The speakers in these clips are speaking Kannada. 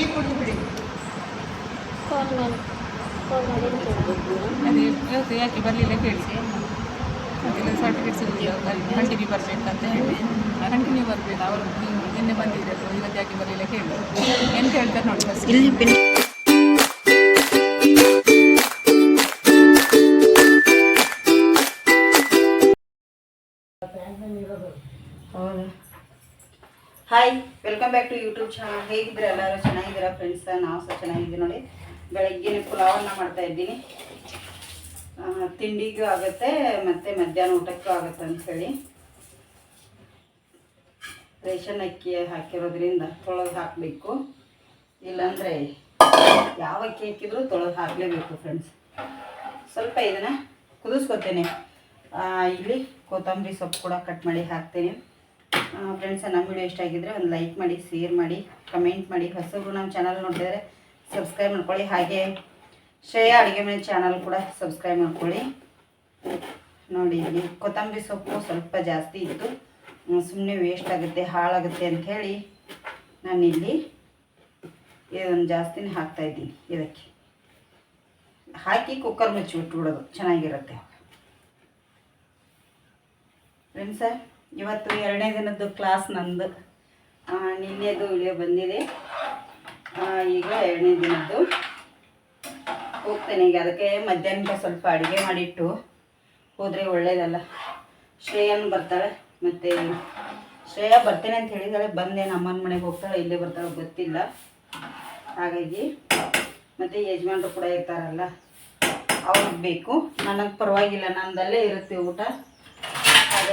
ಟೀ ಕುಡಿದು ಬಿಡಿ. ಫೋನ್ ಮಾಡಿ. ಫೋನ್ ಮಾಡಿ ಅದೇ ಇವತ್ತು ಯಾಕೆ ಬರಲಿಲ್ಲ ಕೇಳಿಸಿ ಅದೆಲ್ಲ ಸರ್ಟಿಫಿಕೇಟ್ ಸಿಗುದಿಲ್ಲ ಕಂಟಿನ್ಯೂ ಬರಬೇಕಂತ ಹೇಳಿ. ಕಂಟಿನ್ಯೂ ಬರಬೇಕು ಅವರು ನಿನ್ನೆ ಬಂದಿದ್ದರು. ಇವತ್ತು ಯಾಕೆ ಬರಲಿಲ್ಲ ಕೇಳಿ. ಎಂತ ಹೇಳ್ತಾರೆ ನೋಡಿ ಫಸ್ಟ್ ಇಲ್ಲಿ ಪಿನ್ ಹೌದಾ? Hi welcome back to YouTube channel ಹೇಗಿದ್ರೆ ಎಲ್ಲರೂ? ಚೆನ್ನಾಗಿದ್ದೀರಾ ಫ್ರೆಂಡ್ಸ್ ನಾವು ಸಹ ಚೆನ್ನಾಗಿದ್ದೀವಿ ನೋಡಿ. ಬೆಳಗ್ಗೆನೇ ಪುಲಾವನ್ನ ಮಾಡ್ತಾ ಇದ್ದೀನಿ. ತಿಂಡಿಗೂ ಆಗುತ್ತೆ, ಮತ್ತು ಮಧ್ಯಾಹ್ನ ಊಟಕ್ಕೂ ಆಗುತ್ತೆ ಅಂಥೇಳಿ ರೇಷನ್ ಅಕ್ಕಿ ಹಾಕಿರೋದ್ರಿಂದ ತೊಳೆದು ಹಾಕಬೇಕು. ಇಲ್ಲಾಂದರೆ ಯಾವ ಅಕ್ಕಿ ಹಾಕಿದ್ರೂ ತೊಳೆದು ಹಾಕಲೇಬೇಕು ಫ್ರೆಂಡ್ಸ್ ಸ್ವಲ್ಪ ಇದನ್ನು ಕುದಿಸ್ಕೊತೇನೆ. ಇಲ್ಲಿ ಕೊತ್ತಂಬರಿ ಸೊಪ್ಪು ಕೂಡ ಕಟ್ ಮಾಡಿ ಹಾಕ್ತೇನೆ. ಫ್ರೆಂಡ್ಸ್ ನಮ್ಮ ವಿಡಿಯೋ ಇಷ್ಟ ಆಗಿದ್ರೆ ಒಂದು ಲೈಕ್ ಮಾಡಿ ಶೇರ್ ಮಾಡಿ ಕಮೆಂಟ್ ಮಾಡಿ. ಹೊಸಬ್ರು ನಮ್ಮ ಚಾನಲ್ ನೋಡಿದರೆ ಸಬ್ಸ್ಕ್ರೈಬ್ ಮಾಡ್ಕೊಳ್ಳಿ. ಹಾಗೆ ಶ್ರೇಯಾ ಅಡುಗೆ ಮನೆ ಚಾನಲ್ ಕೂಡ ಸಬ್ಸ್ಕ್ರೈಬ್ ಮಾಡ್ಕೊಳ್ಳಿ. ನೋಡಿ, ಇಲ್ಲಿ ಕೊತ್ತಂಬರಿ ಸೊಪ್ಪು ಸ್ವಲ್ಪ ಜಾಸ್ತಿ ಇತ್ತು. ಸುಮ್ಮನೆ ವೇಸ್ಟ್ ಆಗುತ್ತೆ, ಹಾಳಾಗುತ್ತೆ ಅಂಥೇಳಿ ನಾನಿಲ್ಲಿ ಇದೊಂದು ಜಾಸ್ತಿನೇ ಹಾಕ್ತಾಯಿದ್ದೀನಿ ಇದಕ್ಕೆ. ಹಾಕಿ ಕುಕ್ಕರ್ ಮುಚ್ಚಿಬಿಟ್ಟು ಬಿಡೋದು ಚೆನ್ನಾಗಿರುತ್ತೆ ಫ್ರೆಂಡ್ಸ ಇವತ್ತು ಎರಡನೇ ದಿನದ್ದು ಕ್ಲಾಸ್ ನಂದು. ನಿನ್ನೆದು ವಿಡಿಯೋ ಬಂದಿದೆ. ಈಗ ಎರಡನೇ ದಿನದ್ದು. ಹೋಗ್ತೇನೆ ಈಗ, ಅದಕ್ಕೆ ಮಧ್ಯಾಹ್ನಕ್ಕೆ ಸ್ವಲ್ಪ ಅಡುಗೆ ಮಾಡಿಟ್ಟು ಹೋದರೆ ಒಳ್ಳೇದಲ್ಲ. ಶ್ರೇಯನ್ ಬರ್ತಾಳೆ, ಮತ್ತು ಶ್ರೇಯಾ ಬರ್ತೇನೆ ಅಂತ ಹೇಳಿದಾಳೆ. ಬಂದೇನು ಅಮ್ಮನ ಮನೆಗೆ ಹೋಗ್ತಾಳೆ, ಇಲ್ಲೇ ಬರ್ತಾಳೆ ಗೊತ್ತಿಲ್ಲ. ಹಾಗಾಗಿ ಮತ್ತು ಯಜಮಾನ್ರು ಕೂಡ ಇರ್ತಾರಲ್ಲ, ಅವ್ರಿಗೆ ಬೇಕು. ನನಗೆ ಪರವಾಗಿಲ್ಲ, ನಂದಲ್ಲೇ ಇರುತ್ತೆ ಊಟ.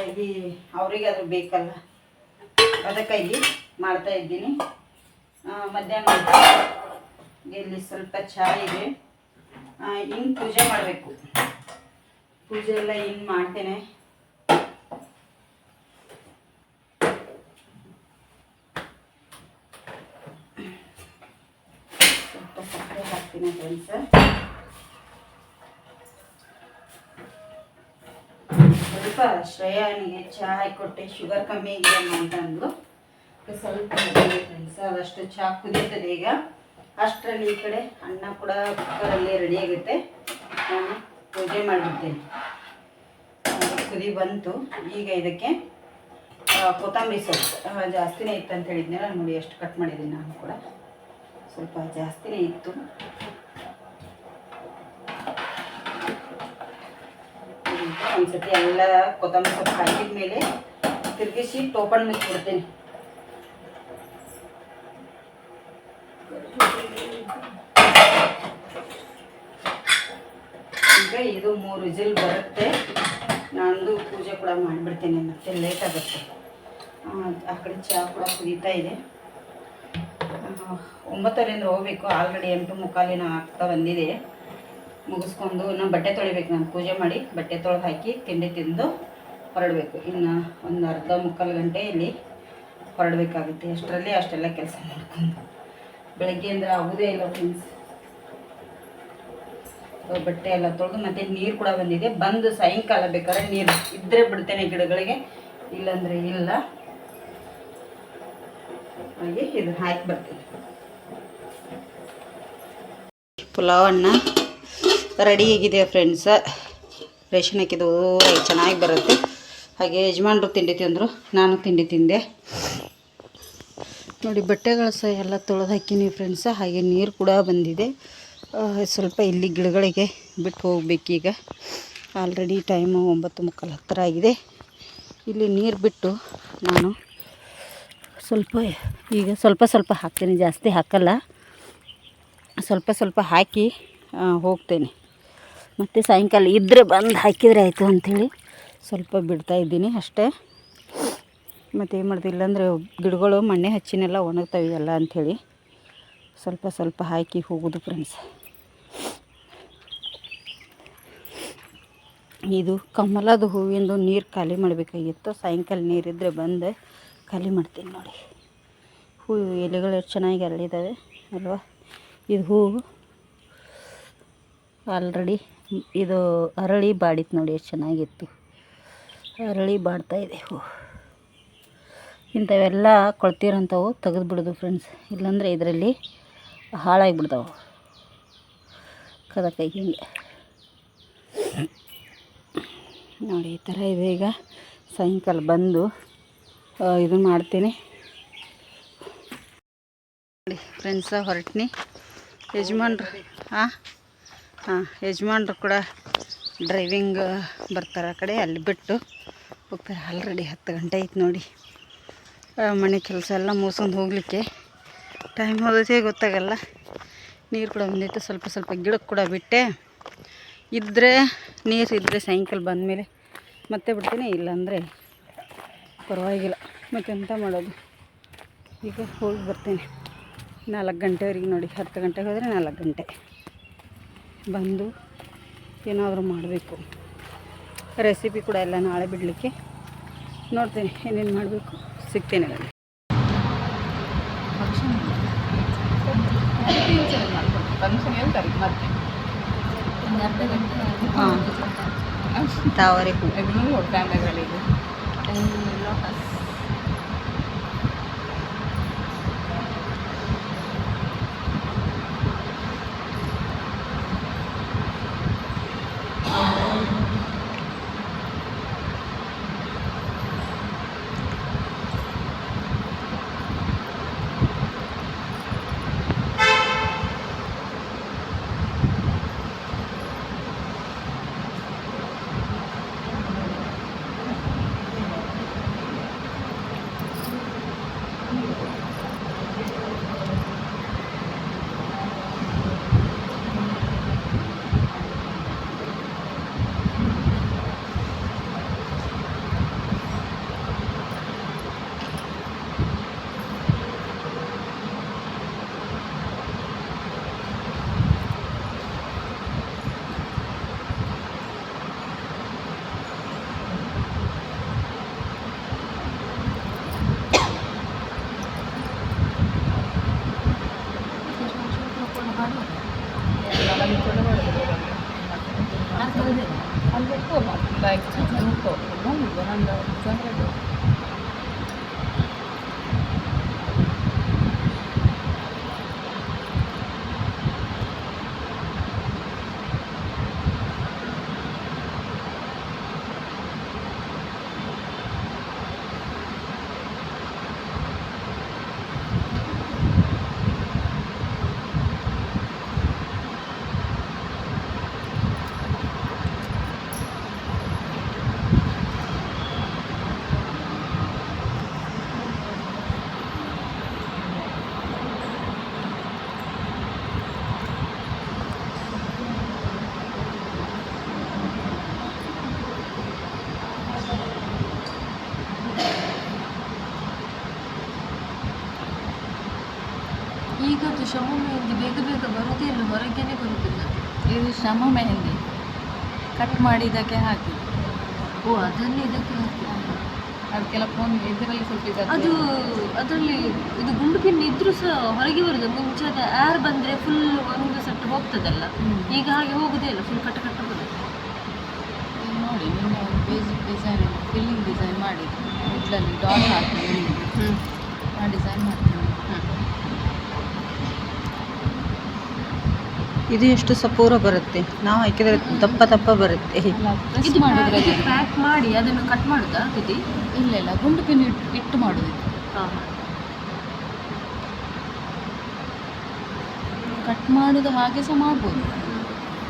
ಹಾಗಾಗಿ ಅವರಿಗೆ ಅದು ಬೇಕಲ್ಲ. ಅದಕ್ಕಾಗಿ ಮಾಡ್ತಾ ಇದ್ದೀನಿ. ಮಧ್ಯಾಹ್ನ ಇಲ್ಲಿ ಸ್ವಲ್ಪ ಚಹಾ ಇದೆ. ಹಿಂಗೆ ಪೂಜೆ ಮಾಡಬೇಕು. ಪೂಜೆ ಎಲ್ಲ ಹಿಂಗೆ ಮಾಡ್ತೇನೆ. ಸ್ವಲ್ಪ ಸಕ್ಕರೆ ಹಾಕ್ತೀನಿ ಫ್ರೆಂಡ್ಸ್ ಸ್ವಲ್ಪ ಶ್ರೇಯಾನಿಗೆ ಚಹಾ ಕೊಟ್ಟೆ ಶುಗರ್ ಕಮ್ಮಿ ಅಂತ ಅದಕ್ಕೆ ಸ್ವಲ್ಪ ಫ್ರೆಂಡ್ಸ್ ಅದಷ್ಟು ಚಹಾ ಕುದೀತದೆ ಈಗ. ಅಷ್ಟರಲ್ಲಿ ಈ ಕಡೆ ಅನ್ನ ಕೂಡ ಕುಕ್ಕರಲ್ಲಿ ರೆಡಿ ಆಗುತ್ತೆ. ನಾನು ಪೂಜೆ ಮಾಡಿಬಿಡ್ತೇನೆ. ಕುದಿ ಬಂತು. ಈಗ ಇದಕ್ಕೆ ಕೊತ್ತಂಬರಿ ಸೊಪ್ಪು. ಜಾಸ್ತಿನೇ ಇತ್ತು ಅಂತ ಹೇಳಿದ್ನಲ್ಲ, ನೋಡಿ ಎಷ್ಟು ಕಟ್ ಮಾಡಿದ್ದೀನಿ ನಾನು ಕೂಡ. ಸ್ವಲ್ಪ ಜಾಸ್ತಿನೇ ಇತ್ತು. ಈಗ ಒಂದ್ಸತಿ ಎಲ್ಲ ಕೊತ್ತಂಬರಿ ಸೊಪ್ಪು ಹಾಕಿದ ಮೇಲೆ ತಿರುಗಿಸಿ ಟೋಪನ್ ಮುಚ್ಚಿಬಿಡ್ತೀನಿ ಈಗ ಇದು ಮೂರು ವಿಜಿಲ್ ಬರುತ್ತೆ. ನಂದು ಪೂಜೆ ಕೂಡ ಮಾಡಿಬಿಡ್ತೀನಿ ಮತ್ತೆ ಲೇಟ್ ಆಗುತ್ತೆ. ಆ, ಕಡೆ ಚಹಾ ಕೂಡ ಕುದೀತಾ ಇದೆ. ಒಂಬತ್ತರಿಂದ ಹೋಗ್ಬೇಕು. ಆಲ್ರೆಡಿ ಎಂಟು ಮುಕ್ಕಾಲಿನ ಆಗ್ತಾ ಬಂದಿದೆ. ಮುಗಿಸ್ಕೊಂಡು ನಾನು ಬಟ್ಟೆ ತೊಳಿಬೇಕು. ನಾನು ಪೂಜೆ ಮಾಡಿ ಬಟ್ಟೆ ತೊಳೆದು ಹಾಕಿ ತಿಂಡಿ ತಿಂದು ಹೊರಡಬೇಕು. ಇನ್ನು ಒಂದು ಅರ್ಧ ಮುಕ್ಕಾಲು ಗಂಟೆಯಲ್ಲಿ ಹೊರಡಬೇಕಾಗುತ್ತೆ. ಅಷ್ಟರಲ್ಲಿ ಅಷ್ಟೆಲ್ಲ ಕೆಲಸ ಮಾಡ್ಕೊಂಡು. ಬೆಳಗ್ಗೆ ಅಂದರೆ ಆಗೋದೇ ಇಲ್ಲ ಫ್ರೆಂಡ್ಸ್ ಬಟ್ಟೆ ಎಲ್ಲ ತೊಳೆದು ಮತ್ತು ನೀರು ಕೂಡ ಬಂದಿದೆ. ಬಂದು ಸಾಯಂಕಾಲ ಬೇಕಾದ್ರೆ ನೀರು. ಇದ್ದರೆ ಬಿಡ್ತೇನೆ ಗಿಡಗಳಿಗೆ. ಇಲ್ಲಾಂದರೆ ಇಲ್ಲ. ಹಾಗೆ ಇದು ಹಾಕಿ ಬರ್ತೀನಿ. ಪುಲಾವನ್ನ ರೆಡಿ ಆಗಿದೆ ಫ್ರೆಂಡ್ಸ ರೇಷನ್ ಹಾಕಿದ್ದು ಚೆನ್ನಾಗಿ ಬರುತ್ತೆ. ಹಾಗೆ ಯಜಮಾನ್ರು ತಿಂಡಿ ತಿಂದರು, ನಾನು ತಿಂಡಿ ತಿಂದೆ. ನೋಡಿ, ಬಟ್ಟೆಗಳು ಸಹ ಎಲ್ಲ ತೊಳೆದು ಹಾಕಿನಿ ಫ್ರೆಂಡ್ಸ ಹಾಗೆ ನೀರು ಕೂಡ ಬಂದಿದೆ. ಸ್ವಲ್ಪ ಇಲ್ಲಿ ಗಿಡಗಳಿಗೆ ಬಿಟ್ಟು ಹೋಗ್ಬೇಕೀಗ. ಆಲ್ರೆಡಿ ಟೈಮು ಒಂಬತ್ತು ಮುಕ್ಕಾಲು ಹತ್ತಿರ ಆಗಿದೆ. ಇಲ್ಲಿ ನೀರು ಬಿಟ್ಟು ನಾನು ಸ್ವಲ್ಪ, ಈಗ ಸ್ವಲ್ಪ ಸ್ವಲ್ಪ ಹಾಕ್ತೀನಿ. ಜಾಸ್ತಿ ಹಾಕಲ್ಲ. ಸ್ವಲ್ಪ ಸ್ವಲ್ಪ ಹಾಕಿ ಹೋಗ್ತೇನೆ. ಮತ್ತು ಸಾಯಂಕಾಲ ಇದ್ದರೆ ಬಂದು ಹಾಕಿದರೆ ಆಯಿತು ಅಂಥೇಳಿ ಸ್ವಲ್ಪ ಬಿಡ್ತಾ ಇದ್ದೀನಿ ಅಷ್ಟೇ. ಮತ್ತು ಏನು ಮಾಡ್ತೀವಿ, ಇಲ್ಲಾಂದರೆ ಗಿಡಗಳು ಮಣ್ಣೆ ಹಚ್ಚಿನೆಲ್ಲ ಒಣಗ್ತಾವೆ ಎಲ್ಲ ಅಂಥೇಳಿ ಸ್ವಲ್ಪ ಸ್ವಲ್ಪ ಹಾಕಿ ಹೋಗೋದು ಫ್ರೆಂಡ್ಸ್ ಇದು ಕಮಲದ ಹೂವಿಂದು ನೀರು ಖಾಲಿ ಮಾಡಬೇಕಾಗಿತ್ತು. ಸಾಯಂಕಾಲ ನೀರಿದ್ದರೆ ಬಂದು ಖಾಲಿ ಮಾಡ್ತೀನಿ ನೋಡಿ. ಹೂವು ಎಲೆಗಳು ಚೆನ್ನಾಗಿ ಅರಳಿದ್ದಾವೆ ಅಲ್ವಾ? ಇದು ಹೂವು ಆಲ್ರೆಡಿ ಇದು ಅರಳಿ ಬಾಡಿತ್ತು ನೋಡಿ ಎಷ್ಟು ಚೆನ್ನಾಗಿತ್ತು. ಅರಳಿ ಬಾಡ್ತಾ ಇದೆ. ಹೂ. ಇಂಥವೆಲ್ಲ ಕೊಳ್ತಿರೋಂಥವು ತೆಗೆದುಬಿಡೋದು ಫ್ರೆಂಡ್ಸ್ ಇಲ್ಲಾಂದರೆ ಇದರಲ್ಲಿ ಹಾಳಾಗಿಬಿಡ್ತಾವೆ. ಕದಕೈ ಹಿಂಗೆ. ನೋಡಿ, ಈ ಥರ ಇದೆ ಈಗ. ಸಾಯಂಕಾಲ ಬಂದು ಇದು ಮಾಡ್ತೀನಿ. ನೋಡಿ ಫ್ರೆಂಡ್ಸ ಹೊರಟ್ನಿ. ಯಜಮಾನ್ರು ಹಾಂ ಯಜಮಾನ್ರು ಕೂಡ ಡ್ರೈವಿಂಗ್ ಬರ್ತಾರೆ ಆ ಕಡೆ, ಅಲ್ಲಿ ಬಿಟ್ಟು ಹೋಗ್ತಾರೆ. ಆಲ್ರೆಡಿ ಹತ್ತು ಗಂಟೆ ಐತೆ ನೋಡಿ. ಮನೆ ಕೆಲಸ ಎಲ್ಲ ಮುಗಿಸ್ಕೊಂಡು ಹೋಗಲಿಕ್ಕೆ ಟೈಮ್ ಹೋದೈತೆ ಗೊತ್ತಾಗಲ್ಲ. ನೀರು ಕೂಡ ಬಂದಿತ್ತು. ಸ್ವಲ್ಪ ಸ್ವಲ್ಪ ಗಿಡಕ್ಕೆ ಕೂಡ ಬಿಟ್ಟೆ. ಇದ್ದರೆ ನೀರು ಇದ್ದರೆ ಸಾಯಂಕಾಲ ಬಂದಮೇಲೆ ಮತ್ತೆ ಬಿಡ್ತೀನಿ, ಇಲ್ಲಾಂದರೆ ಪರವಾಗಿಲ್ಲ. ಮತ್ತೆ ಎಂತ ಮಾಡೋದು? ಈಗ ಹೋಗಿ ಬರ್ತೀನಿ. ನಾಲ್ಕು ಗಂಟೆವರೆಗೆ ನೋಡಿ. ಹತ್ತು ಗಂಟೆಗೆ ಹೋದರೆ ನಾಲ್ಕು ಗಂಟೆ. ಬಂದು ಏನಾದರೂ ಮಾಡಬೇಕು. ರೆಸಿಪಿ ಕೂಡ ಎಲ್ಲ ನಾಳೆ ಬಿಡಲಿಕ್ಕೆ ನೋಡ್ತೀನಿ ಏನೇನು ಮಾಡಬೇಕು. ಸಿಗ್ತೇನೆ ನಾನು. ಹಾಂ. ತಾವರೆ ಹೂ. ಲೋಟಸ್. ಅಲ್ಲಿ ಬಿಟ್ಟು ಲೈಕ್ ಉಂಟು ಬಂದಿದ್ದು ನಂದು ಜನರದ್ದು ಈಗದ್ದು ಶಮ ಮೆಹಂದಿ ಬೇಗ ಬೇಗ ಬರುವುದೇ ಇಲ್ಲ ಹೊರಗೇನೆ ಬರುವುದಿಲ್ಲ ಇದು ಶ್ರಮ ಮೆಹಂದಿ. ಕಟ್ ಮಾಡಿ ಇದಕ್ಕೆ ಹಾಕಿ. ಓ ಅದನ್ನೇ ಇದಕ್ಕೆ ಹಾಕಿ. ಅದಕ್ಕೆಲ್ಲ ಫೋನ್ ಇದರಲ್ಲಿ ಸ್ವಲ್ಪ ಅದು ಅದರಲ್ಲಿ ಇದು ಗುಂಡು ಪಿನ್ ಇದ್ರೂ ಸಹ ಹೊರಗೆ ಬರುದು. ಮುಂಚೆ ಅದು ಏರ್ ಬಂದ್ರೆ ಫುಲ್ ಒಂದು ಸೆಟ್ ಹೋಗ್ತದಲ್ಲ. ಈಗ ಹಾಗೆ ಹೋಗುದೇ ಇಲ್ಲ. ಫುಲ್ ಕಟ್ ಕಟ್ಟ ಬರುತ್ತೆ ನೋಡಿ ನಿಮ್ಮ ಬೇಸಿಕ್ ಡಿಸೈನ್ ಫಿಲ್ಲಿಂಗ್ ಡಿಸೈನ್ ಮಾಡಿ ಮಿಡ್ಲಲ್ಲಿ ಡಾಟ್ ಹಾಕಿ. ಆ ಡಿಸೈನ್ ಮಾಡ್ತೀನಿ. ಇದು ಎಷ್ಟು ಸಪೂರ ಬರುತ್ತೆ. ನಾವು ಹಾಕಿದರೆ ದಪ್ಪ ದಪ್ಪ ಬರುತ್ತೆ. ಇದು ಮಾಡೋದ್ರಲ್ಲಿ ಪ್ಯಾಕ್ ಮಾಡಿ ಅದನ್ನು ಕಟ್ ಮಾಡುದಾ ತುದಿ? ಇಲ್ಲ ಇಲ್ಲ. ಗುಂಡು ಪಿನ್ ಇಟ್ಟು ಇಟ್ಟು ಮಾಡೋದು. ಇದು. ಕಟ್ ಮಾಡೋದು ಹಾಗೆ ಸಹ ಮಾಡ್ಬೋದು.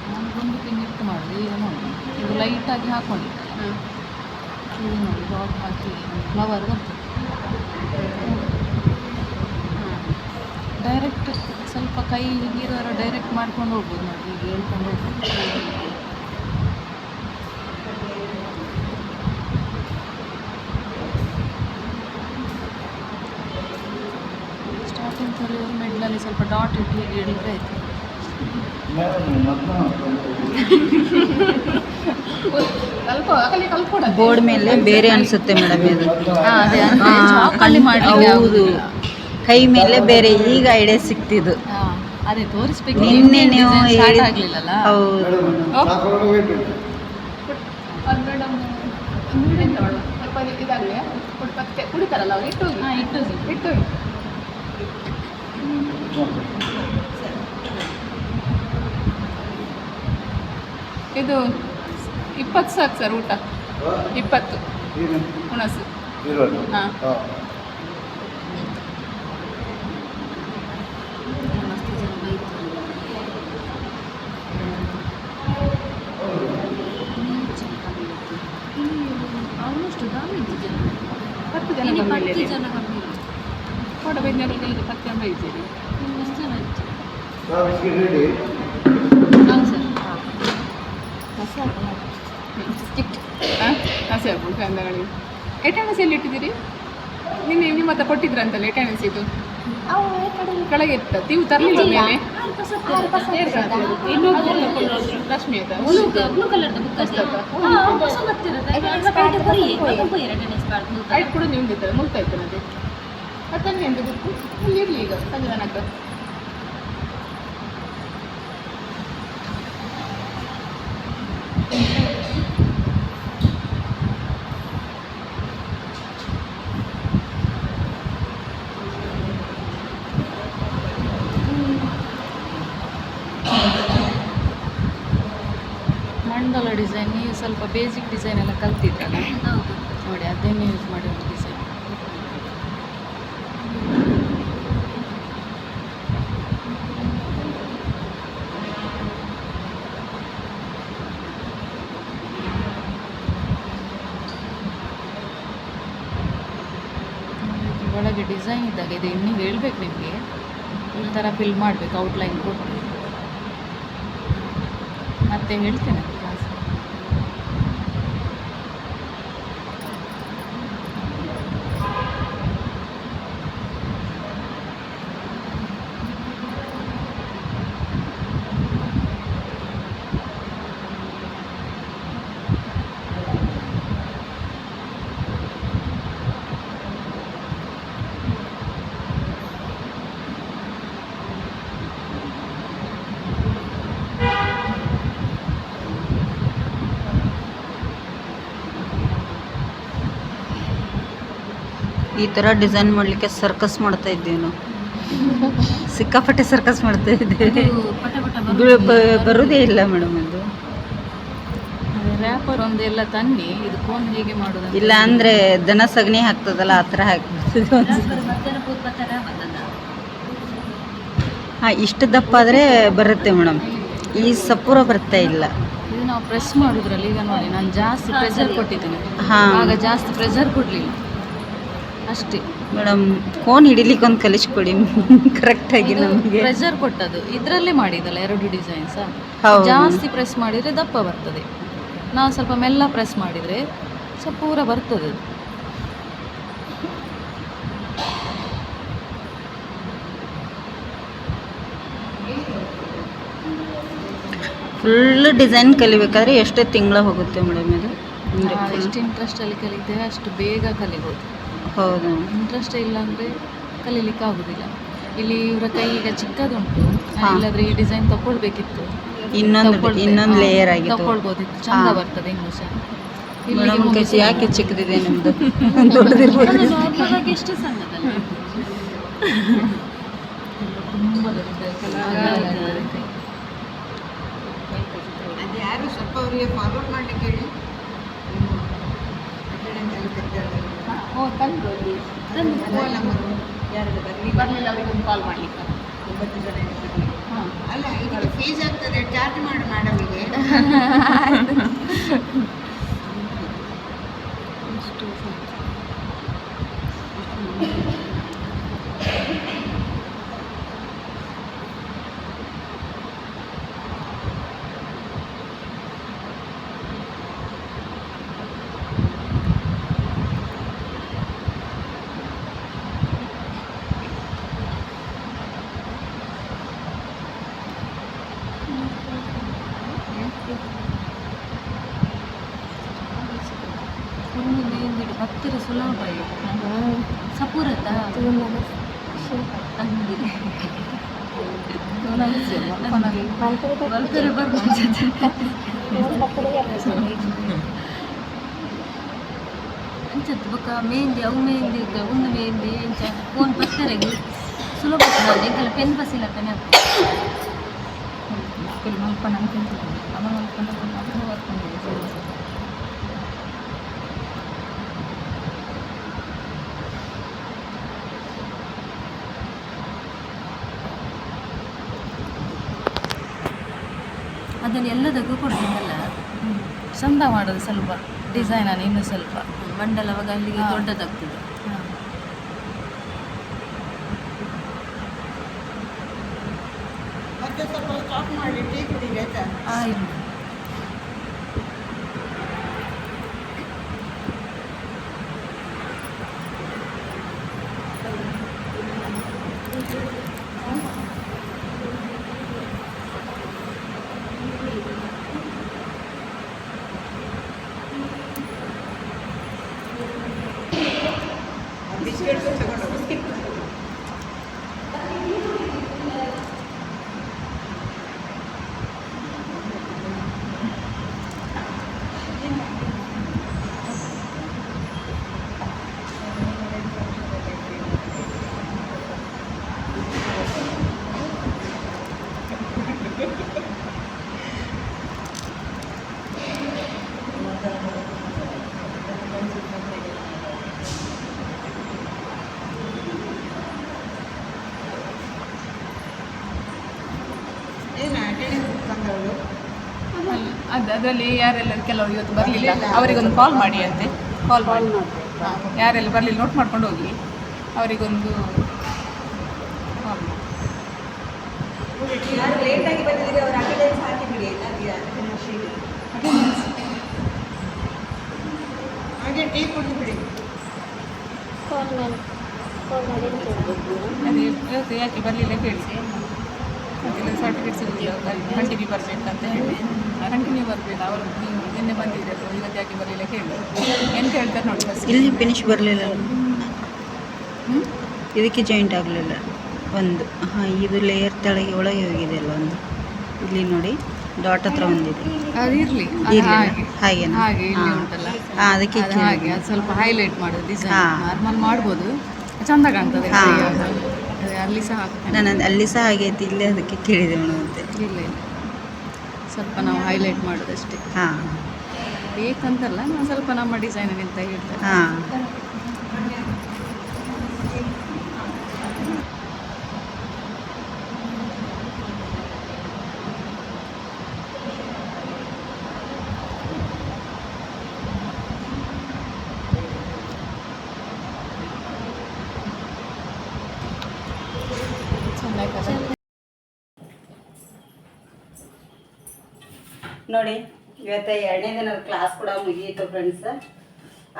ನಾನು ಗುಂಡು ಪಿನ್ ಇಟ್ಟು ಮಾಡೋದು ಈಗ ನೋಡಿ. ಇದು ಲೈಟಾಗಿ ಹಾಕೊಂಡು ಇದು ನೋಡಿ ಡಾಟ್ ಹಾಕಿ ಫ್ಲವರ್ ಬರ್ತದೆ. ಡೈರೆಕ್ಟ್ ಸ್ವಲ್ಪ ಕೈ ಹೀಗಿರೋರು ಡೈರೆಕ್ಟ್ ಮಾಡ್ಕೊಂಡು ಹೋಗ್ಬೋದು ನೋಡಿ ಈಗ ಹೇಳ್ಕೊಂಡು ಹೋಗ್ಬೋದು. ಸ್ಟಾರ್ಟಿಂಗ್ ಕಲಿಯೋರು ಮಿಡ್ಲಲ್ಲಿ ಸ್ವಲ್ಪ ಡಾಟ್ ಇಟ್ಟು ಹೀಗೆ ಹೇಳಿದ್ರೆ ಆಯ್ತು. ಸ್ವಲ್ಪ ಅಲ್ಲಿ ಕಲ್ಕೊಡ. ಬೋರ್ಡ್ ಮೇಲೆ ಬೇರೆ ಅನಿಸುತ್ತೆ ಮೇಡಮ್ ಇದು. ಹೌದು. ಕೈ ಮೇಲೆ ಬೇರೆ ಈಗ ಐಡಿಯಾ ಸಿಕ್ತಿದ್ದು. ಅದೇ ತೋರಿಸ್ಬೇಕು. ನಿನ್ನೆ ನೀವು ಸ್ಟಾರ್ಟ್ ಆಗ್ಲಿಲ್ಲಲ್ಲ? ಹೌದು. ಕುಡಿತಾರಲ್ಲ ಅವ್ರು ಇಟ್ಟು ಇಟ್ಟು ಇಟ್ಟು ಇದು ಇಪ್ಪತ್ತು ಸಾಕು ಸರ್ ಊಟ. ಇಪ್ಪತ್ತು. ಹುಣಸು. ಹಾಂ. ಜನ ಕಮ್ಮಿ ಇಲ್ಲ. ಜನ ಇದ್ದೀರಿ. ಎಷ್ಟು ಜನ ಸರ್. ಹಸಿ ಆಗ್ಬೋದು. ಕಂದಗಳಿಗೆ ಎಟೆಂಡೆನ್ಸ್ ಎಲ್ಲಿ ಇಟ್ಟಿದ್ದೀರಿ? ನಿನ್ನೆ ನಿಮ್ಮ ಹತ್ರ ಕೊಟ್ಟಿದ್ರಂತಲ್ಲ ಎಟೆಂಡೆನ್ಸ್ ಇದು. ಕೆಳಗೆ ಇತ್ತ ನೀವು ತರಲಿಲ್ಲ ಮೇಲೆ? ಲಕ್ಷ್ಮಿ ಆಯ್ತಾ ಕೂಡ ಕಲರ್ದು ಬುಕ್ ಪುಸ್ತಕ? ಹೊಸ ಬರ್ತಿರುತ್ತೆ ಕಾಯ್ದೆ ಬರೀ ಬರೀ ಅಟೆಂಡೆನ್ಸ್ ಕಾರ್ಡ್ ಐದು ಕೂಡ ನಿಮ್ದು ಇರ್ತದೆ ಮುಗ್ತಾ ಇತ್ತು ನನಗೆ ಮತ್ತಲ್ಲಿ ಎಂದು ಗೊತ್ತು ಇಲ್ಲಿ ಇರಲಿ ಈಗ ಸಂಜೆ ಮಂಡಲ ಡಿಸೈನ್, ನೀವು ಸ್ವಲ್ಪ ಬೇಸಿಕ್ ಡಿಸೈನ್ ಎಲ್ಲ ಕಲ್ತಿದ್ರಲ್ಲ? ನೋಡಿ ಅದನ್ನೇ ಯೂಸ್ ಮಾಡಿ ಡಿಸೈನ್ ಒಳಗೆ ಡಿಸೈನ್ ಇದ್ದಾಗ ಇದು ಇನ್ನೂ ಹೇಳ್ಬೇಕು ನಿಮಗೆ. ಈ ಥರ ಫಿಲ್ ಮಾಡಬೇಕು ಔಟ್ಲೈನ್ ಕೊಟ್ಟು. ಮತ್ತೆ ಹೇಳ್ತೇನೆ ಕ್ಲಾಸ್ ಈ ಥರ ಡಿಸೈನ್ ಮಾಡಲಿಕ್ಕೆ ಸರ್ಕಸ್ ಮಾಡ್ತಾ ಇದ್ದೀವಿ ನಾವು ಸಿಕ್ಕಾಪಟ್ಟೆ ಸರ್ಕಸ್ ಮಾಡ್ತಾ ಇದ್ದೇವೆ ಇದು ಪಟ ಪಟ ಬ- ಬ- ಬರುವುದೇ ಇಲ್ಲ ಮೇಡಮ್ ಅದು. ರ್ಯಾಪರ್ ಒಂದೆಲ್ಲ ತನ್ನಿ ಇದು ಕೋನ್ ಹೇಗೆ ಮಾಡೋದು ಇಲ್ಲ ಅಂದ್ರೆ ದನ ಸಗಣಿ ಹಾಕ್ತದಲ್ಲ ಆ ಥರ ಹಾಕ್ಬಿಡ್ತದೆ ಹಾಂ ಇಷ್ಟು ದಪ್ಪ ಆದರೆ ಬರುತ್ತೆ ಮೇಡಮ್ ಈ ಸಪೂರ ಬರ್ತಾ ಇಲ್ಲ. ಇದು ನಾವು ಪ್ರೆಸ್ ಮಾಡೋದ್ರಲ್ಲಿ ಈಗ ನೋಡಿ ನಾನು ಜಾಸ್ತಿ ಪ್ರೆಷರ್ ಕೊಟ್ಟಿದ್ದೀನಿ. ಹಾಂ. ಆಗ ಜಾಸ್ತಿ ಪ್ರೆಷರ್ ಕೊಡಲಿಲ್ಲ. ಅಷ್ಟೇ. ಮೇಡಮ್ ಫೋನ್ ಹಿಡಿಲಿಕ್ಕೆ ಒಂದು ಕಲಿಸ್ಕೊಡಿ ಕರೆಕ್ಟಾಗಿ ನಮಗೆ. ಪ್ರೆಷರ್ ಕೊಟ್ಟದು ಇದರಲ್ಲೇ ಮಾಡಿದಲ್ಲ ಎರಡು ಡಿಸೈನ್ಸ್ ಜಾಸ್ತಿ ಪ್ರೆಸ್ ಮಾಡಿದರೆ ದಪ್ಪ ಬರ್ತದೆ. ನಾವು ಸ್ವಲ್ಪ ಮೆಲ್ಲ ಪ್ರೆಸ್ ಮಾಡಿದರೆ ಸ್ವಲ್ಪ ಪೂರ ಬರ್ತದೆ. ಫುಲ್ ಡಿಸೈನ್ ಕಲಿಬೇಕಾದ್ರೆ ಎಷ್ಟು ತಿಂಗಳ ಹೋಗುತ್ತೆ ಮೇಡಮ್ ಇದು? ಎಷ್ಟು ಇಂಟ್ರೆಸ್ಟಲ್ಲಿ ಕಲಿತೇವೆ ಅಷ್ಟು ಬೇಗ ಕಲಿಬೋದು. ಹೌದು. ಇಂಟ್ರೆಸ್ಟ್ ಇಲ್ಲ ಅಂದರೆ ಕಲೀಲಿಕ್ಕೆ ಆಗುದಿಲ್ಲ. ಇಲ್ಲಿ ಇವರ ಕೈ ಈಗ ಚಿಕ್ಕದುಂಟು. ಇಲ್ಲಾದ್ರೆ ಈ ಡಿಸೈನ್ ತಕೊಳ್ಬೇಕಿತ್ತು ಇನ್ನೊಂದು. ಇನ್ನೊಂದು ಹಾ, ಲೇಯರ್ ಆಗಿ ತಗೊಳ್ಬೋದಿತ್ತು ಚಂದ ಹಾ. ಬರ್ತದೆ ಇನ್ನೂ ಸಹ ಮೇಡಮ್ ಕೈ ಮುಗಿಸಿ ಯಾಕೆ ಚಿಕ್ಕದಿದೆ ನಿಮ್ಮದು ದೊಡ್ಡದಿರ್ಬೋದು. ಆಗಿ ಎಷ್ಟು ಸಣ್ಣದಲ್ಲ. ತುಂಬ ದೊಡ್ಡ ಕಲರ್ ಕೈ. ಯಾರು ಸ್ವಲ್ಪ ಅವರಿಗೆ ಫಾರ್ವರ್ಡ್ ಮಾಡಲಿಕ್ಕೆ ಹೇಳಿ. ಓ ತಂದು ಅಲ್ಲಿ ಯಾರು ಬರಲಿ. ಬರಲಿಲ್ಲ ಅವರಿಗೆ ಒಂದು ಕಾಲ್ ಮಾಡಲಿಕ್ಕೆ. ಒಂಬತ್ತು ಜನ ಹಾಂ. ಅಲ್ಲ ಇದು ಫೀಸ್ ಆಗ್ತದೆ. ಚಾರ್ಜ್ ಮಾಡಿ ಮೇಡಮಿಗೆ ಒಂದು ಮೇಂದಿಡು ಹತ್ತಿರ ಸುಲಭ ಇದು ಸಪೂರತ ಅಂದಿದೆ ಬರ್ತಾರೆ ಬರ್ಬೋದು ಅಂಚತ್ತು ಬೊಕ್ಕ ಮೆಹಂದಿ ಅವು ಮೆಹಂದಿ ಇದ್ದ ಒಂದು ಮೆಹಂದಿ ಎಂಚ ಫೋನ್ ಬರ್ತಾರೆ ಸುಲಭ ಎಂಕಲ್ಲ ಪೆನ್ ಬಸ್ಸಿಲ್ಲ ಪೆನ್ ಫುಲ್ ಮಲ್ಕೊಂಡು ಅನ್ಕೊಂತೀನಿ ಅವ ಮಲ್ಕೊಂಡು ಅದನ್ನು ಬರ್ಕೊಂಡಿದ್ದೆ ಅದನ್ನು ಎಲ್ಲದಕ್ಕೂ ಕೊಡ್ಬೇಕಲ್ಲ ಚಂದ ಮಾಡೋದು ಸ್ವಲ್ಪ ಡಿಸೈನನ್ನು ಇನ್ನೂ ಸ್ವಲ್ಪ. ಮಂಡಲ ಅವಾಗ ಅಲ್ಲಿಗೆ ಹಾ. ದೊಡ್ಡದಾಗ್ತದೆ. ಸ್ವಲ್ಪ ಸ್ಟಾಪ್ ಮಾಡಿ ಟೀ ಕುಡಿಗೆ ಆಯ್ತಾ ಆಯ್ತು. ಅದು ಅದರಲ್ಲಿ ಯಾರೆಲ್ಲ ಕೆಲವರು ಇವತ್ತು ಬರಲಿಲ್ಲ. ಅವರಿಗೊಂದು ಕಾಲ್ ಮಾಡಿ ಅಂತೆ. ಕಾಲ್ ಮಾಡಿ. ಯಾರೆಲ್ಲ ಬರಲಿಲ್ಲ ನೋಟ್ ಮಾಡ್ಕೊಂಡು ಹೋಗಿ ಅವರಿಗೊಂದು ಕಾಲ್ ಮಾಡಿ. ಯಾರು ಲೇಟಾಗಿ ಬಂದಿದ್ದೀರಿ ಅವ್ರ ಅಟೆಂಡೆನ್ಸ್ ಹಾಕಿಬಿಡಿ ಹಾಗೆ ಟೀ ಕುಡಿದ್ಬಿಡಿ ಅದೇ ಇವತ್ತು ಯಾಕೆ ಬರಲಿಲ್ಲ ಕೇಳಿಸಿ ಅದೆಲ್ಲ ಸರ್ಟಿಫಿಕೇಟ್ ಸಿಗುದಿಲ್ಲ ಕಂಟಿನ್ಯೂ ಬರಬೇಕಂತ ಹೇಳಿ ಕಂಟಿನ್ಯೂ ಬರಬೇಕು ಅವರು ನಿನ್ನೆ ಬಂದಿದ್ದರು ಇವತ್ತು ಯಾಕೆ ಬರಲಿಲ್ಲ ಕೇಳಿ. ಎಂತ ಹೇಳ್ತಾರೆ ನೋಡಿ ಫಸ್ಟ್ ಇಲ್ಲಿ ಫಿನಿಶ್ ಬರಲಿಲ್ಲ ಇದಕ್ಕೆ ಜಾಯಿಂಟ್ ಆಗಲಿಲ್ಲ. ಒಂದು ಹಾಂ ಇದು ಲೇಯರ್ ತಳಗೆ ಒಳಗೆ ಹೋಗಿದೆ ಅಲ್ಲ ಒಂದು. ಇಲ್ಲಿ ನೋಡಿ ಡಾಟ್ ಹತ್ರ ಒಂದಿದೆ. ಇರಲಿ. ಹಾಗೆ? ಹಾಗೆ ಇಲ್ಲಿ. ಉಂಟಲ್ಲ? ಹಾಂ ಅದಕ್ಕೆ ಅದು ಹಾಗೆ ಅದು ಸ್ವಲ್ಪ ಹೈಲೈಟ್ ಮಾಡೋದು ಡಿಸೈನ್. ನಾರ್ಮಲ್ ಮಾಡ್ಬೋದು. ಚಂದ ಕಾಣ್ತದೆ ಅಲ್ಲಿ ಸಹ ನಾನು ಅಲ್ಲಿ ಸಹ ಹಾಗೆ ಐತಿ ಇಲ್ಲೇ ಅದಕ್ಕೆ ಕೇಳಿದೆ ಅಂತ. ಇಲ್ಲ ಇಲ್ಲ. ಸ್ವಲ್ಪ ನಾವು ಹೈಲೈಟ್ ಮಾಡೋದಷ್ಟೇ. ಹಾಂ. ಬೇಕಂತಲ್ಲ ನಾವು ಸ್ವಲ್ಪ ನಮ್ಮ ಡಿಸೈನ್ ಅಂತ ಹೇಳ್ತೇವೆ ಹಾಂ. ನೋಡಿ ಇವತ್ತು ಎರಡನೇ ದಿನ ಕ್ಲಾಸ್ ಕೂಡ ಮುಗಿಯಿತು ಫ್ರೆಂಡ್ಸ್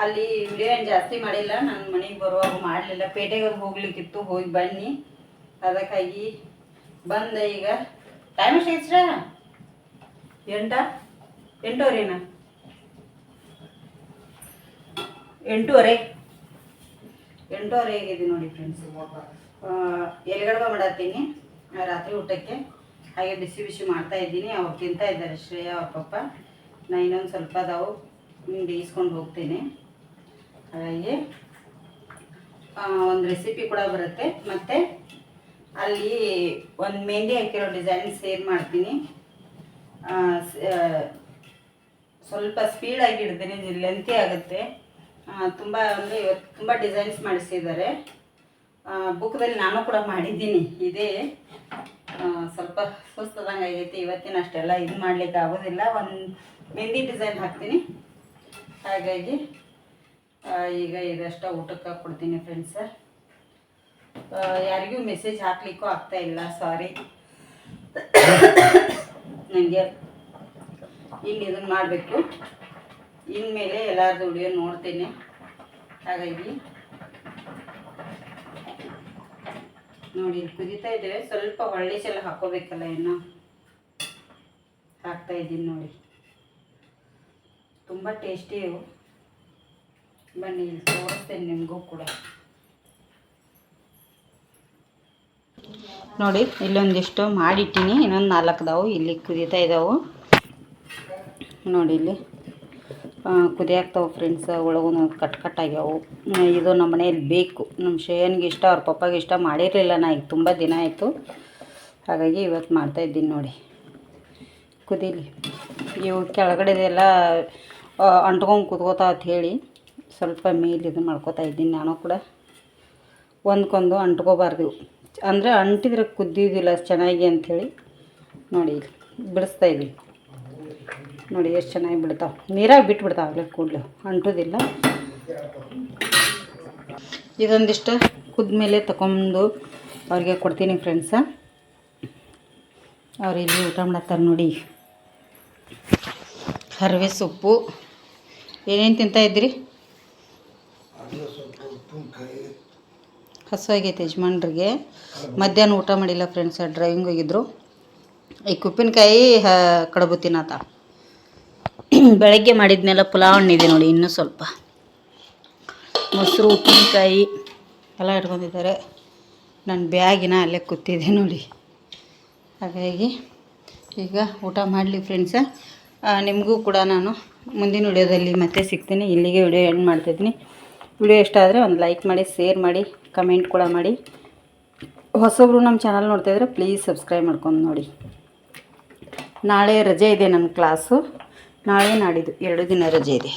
ಅಲ್ಲಿ ವಿಡಿಯೋ ಏನು ಜಾಸ್ತಿ ಮಾಡಿಲ್ಲ ನನ್ನ ಮನೆಗೆ ಬರುವಾಗ ಮಾಡಲಿಲ್ಲ. ಪೇಟೆಗೆ ಹೋಗ್ಲಿಕ್ಕಿತ್ತು ಹೋಗಿ ಬನ್ನಿ. ಅದಕ್ಕಾಗಿ ಬಂದೆ ಈಗ. ಟೈಮ್ ಎಷ್ಟು ಎಕ್ಸ್ಟ್ರಾ ಎಂಟ? ಎಂಟೂವರೆನ? ಎಂಟೂವರೆ. ಎಂಟೂವರೆ ಆಗಿದೆ ನೋಡಿ ಫ್ರೆಂಡ್ಸ್ ಎಲ್ಲಿಗಡ್ಗ ಮಾಡತ್ತೀನಿ ರಾತ್ರಿ ಊಟಕ್ಕೆ. ಹಾಗೆ ಬಿಸಿ ಬಿಸಿ ಮಾಡ್ತಾ ಇದ್ದೀನಿ. ಅವ್ರು ತಿಂತಾ ಇದ್ದಾರೆ ಶ್ರೇಯ ಅವ್ರ ಪಪ್ಪ. ನಾ ಇನ್ನೊಂದು ಸ್ವಲ್ಪ ಅದಾವು. ಬೇಯಿಸ್ಕೊಂಡು ಹೋಗ್ತೀನಿ. ಹಾಗಾಗಿ ಒಂದು ರೆಸಿಪಿ ಕೂಡ ಬರುತ್ತೆ. ಮತ್ತು ಅಲ್ಲಿ ಒಂದು ಮೆಹಂದಿ ಹಾಕಿರೋ ಡಿಸೈನ್ ಸೇರ್ ಮಾಡ್ತೀನಿ. ಸ್ವಲ್ಪ ಸ್ಪೀಡಾಗಿ ಹಿಡ್ತೀನಿ ಲೆಂತಿ ಆಗುತ್ತೆ. ತುಂಬ ಅಂದರೆ ಇವತ್ತು ತುಂಬ ಡಿಸೈನ್ಸ್ ಮಾಡಿಸಿದ್ದಾರೆ. ಬುಕ್ದಲ್ಲಿ ನಾನು ಕೂಡ ಮಾಡಿದ್ದೀನಿ. ಇದೇ. ಸ್ವಲ್ಪ ಸುಸ್ತದಂಗೆ ಆಗೈತಿ. ಇವತ್ತಿನ ಅಷ್ಟೆಲ್ಲ ಇದು ಮಾಡ್ಲಿಕ್ಕೆ ಆಗೋದಿಲ್ಲ. ಒಂದು ಮೆಹಂದಿ ಡಿಸೈನ್ ಹಾಕ್ತೀನಿ. ಹಾಗಾಗಿ ಈಗ ಇದಷ್ಟ ಊಟಕ್ಕೆ ಕೊಡ್ತೀನಿ ಫ್ರೆಂಡ್ಸ ಯಾರಿಗೂ ಮೆಸೇಜ್ ಹಾಕ್ಲಿಕ್ಕೂ ಆಗ್ತಾ ಇಲ್ಲ. ಸಾರಿ ನನಗೆ ಇನ್ನು ಇದನ್ನು ಮಾಡಬೇಕು. ಇನ್ಮೇಲೆ ಎಲ್ಲರದು ವಿಡಿಯೋ ನೋಡ್ತೀನಿ. ಹಾಗಾಗಿ ನೋಡಿ, ಕುದಿತಾ ಇದ್ದೇವೆ. ಸ್ವಲ್ಪ ಹೊಳ್ಳಿಸೆಲ್ಲ ಹಾಕೋಬೇಕಲ್ಲ ಇನ್ನು. ಹಾಕ್ತಾ ಇದ್ದೀನಿ ನೋಡಿ. ತುಂಬ ಟೇಸ್ಟಿ ಬನ್ನಿ, ಇಲ್ಲಿ ತೋರಿಸ್ತೇನೆ ನಿಮಗೂ ಕೂಡ. ನೋಡಿ, ಇಲ್ಲೊಂದಿಷ್ಟು ಮಾಡಿಟ್ಟೀನಿ. ಇನ್ನೊಂದು ನಾಲ್ಕು ಇದಾವೆ ಇಲ್ಲಿ ಕುದೀತಾ ಇದ್ದಾವೆ ನೋಡಿ ಇಲ್ಲಿ. ಕುದಿಯಾಕ್ತಾವೆ ಫ್ರೆಂಡ್ಸ್ ಒಳಗೂ ಕಟ್ ಕಟ್ ಆಗ್ಯಾವು. ಇದು ನಮ್ಮ ಮನೆಯಲ್ಲಿ ಬೇಕು. ನಮ್ಮ ಶೇಯನ್ಗೆ ಇಷ್ಟ, ಅವ್ರ ಪಪ್ಪಾಗೆ ಇಷ್ಟ ಮಾಡಿರಲಿಲ್ಲ ನಾ, ಈಗ ತುಂಬ ದಿನ ಆಯಿತು. ಹಾಗಾಗಿ ಇವತ್ತು ಮಾಡ್ತಾಯಿದ್ದೀನಿ ನೋಡಿ. ಕುದೀಲಿ. ಇವು ಕೆಳಗಡೆದೆಲ್ಲ ಅಂಟ್ಕೊಂಡು ಕುತ್ಕೋತಾ ಅಂತ ಹೇಳಿ ಸ್ವಲ್ಪ ಮೇಲೆ ಇದು ಮಾಡ್ಕೋತಾ ಇದ್ದೀನಿ ನಾನು ಕೂಡ. ಒಂದ್ಕೊಂದು ಅಂಟ್ಕೋಬಾರ್ದು. ಅಂದರೆ ಅಂಟಿದ್ರೆ ಕುದ್ದಿದ್ದಿಲ್ಲ ಚೆನ್ನಾಗಿ ಅಂಥೇಳಿ ನೋಡಿ ಬಿಡಿಸ್ತಾ ಇದ್ದೀನಿ. ನೋಡಿ ಎಷ್ಟು ಚೆನ್ನಾಗಿ ಬಿಡ್ತಾವೆ. ನೀರಾಗಿ ಬಿಟ್ಬಿಡ್ತಾವೆ ಕೂಡಲೇ. ಅಂಟೋದಿಲ್ಲ. ಇದೊಂದಿಷ್ಟು ಕುದ್ಮೇಲೆ ತಗೊಂಡು ಅವ್ರಿಗೆ ಕೊಡ್ತೀನಿ ಫ್ರೆಂಡ್ಸ ಅವ್ರು ಇಲ್ಲಿ ಊಟ ಮಾಡತ್ತಾರೆ ನೋಡಿ. ಹರವೆ ಸೊಪ್ಪು. ಏನೇನು ತಿಂತಾ ಇದ್ರಿ ಹಸುವಾಗೈತೆ ಯಜಮಾನ್ರಿಗೆ. ಮಧ್ಯಾಹ್ನ ಊಟ ಮಾಡಿಲ್ಲ ಫ್ರೆಂಡ್ಸ್ ಡ್ರೈವಿಂಗ್ ಹೋಗಿದ್ರು. ಈ ಉಪ್ಪಿನಕಾಯಿ ಕಡಬು ಕಡುಬು ತಿನ್ನತ್ತ ಬೆಳಗ್ಗೆ ಮಾಡಿದ್ನೆಲ್ಲ ಪುಲಾವ್ ಇದೆ ನೋಡಿ, ಇನ್ನೂ ಸ್ವಲ್ಪ. ಮೊಸರು, ಉಪ್ಪಿನಕಾಯಿ ಎಲ್ಲ ಇಟ್ಕೊಂಡಿದ್ದಾರೆ. ನನ್ನ ಬ್ಯಾಗಿನ ಅಲ್ಲೇ ಕೂತಿದೆ ನೋಡಿ. ಹಾಗಾಗಿ ಈಗ ಊಟ ಮಾಡಲಿ ಫ್ರೆಂಡ್ಸ ನಿಮಗೂ ಕೂಡ ನಾನು ಮುಂದಿನ ವಿಡಿಯೋದಲ್ಲಿ ಮತ್ತೆ ಸಿಗ್ತೀನಿ. ಇಲ್ಲಿಗೆ ವಿಡಿಯೋ ಎಂಡ್ ಮಾಡ್ತಿದ್ದೀನಿ. ವಿಡಿಯೋ ಇಷ್ಟ ಆದರೆ ಒಂದು ಲೈಕ್ ಮಾಡಿ ಶೇರ್ ಮಾಡಿ ಕಮೆಂಟ್ ಕೂಡ ಮಾಡಿ. ಹೊಸಬ್ರು ನಮ್ಮ ಚಾನಲ್ ನೋಡ್ತಾಯಿದ್ರೆ ಪ್ಲೀಸ್ ಸಬ್ಸ್ಕ್ರೈಬ್ ಮಾಡ್ಕೊಂಡು ನೋಡಿ. ನಾಳೆ ರಜೆ ಇದೆ ನನ್ನ ಕ್ಲಾಸು ನಾಳೆ ನಾಡಿದ್ದು ಎರಡು ದಿನ ರಜೆ ಇದೆ